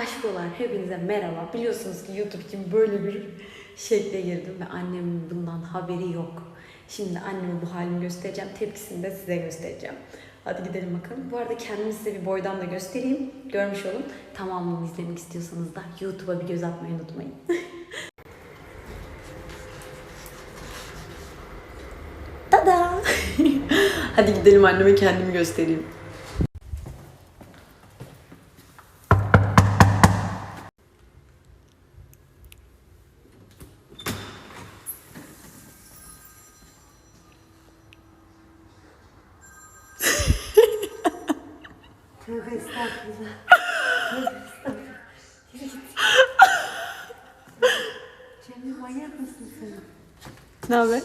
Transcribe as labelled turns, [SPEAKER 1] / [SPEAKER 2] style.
[SPEAKER 1] Aşkolar hepinize merhaba. Biliyorsunuz ki YouTube için böyle bir şekle girdim ve annemin bundan haberi yok. Şimdi anneme bu halimi göstereceğim. Tepkisini de size göstereceğim. Hadi gidelim bakalım. Bu arada kendimi size bir boydan da göstereyim. Görmüş olun. Tamamını izlemek istiyorsanız da YouTube'a bir göz atmayı unutmayın. Tada! Hadi gidelim anneme kendimi göstereyim.
[SPEAKER 2] Tövbe?
[SPEAKER 1] Ne haber?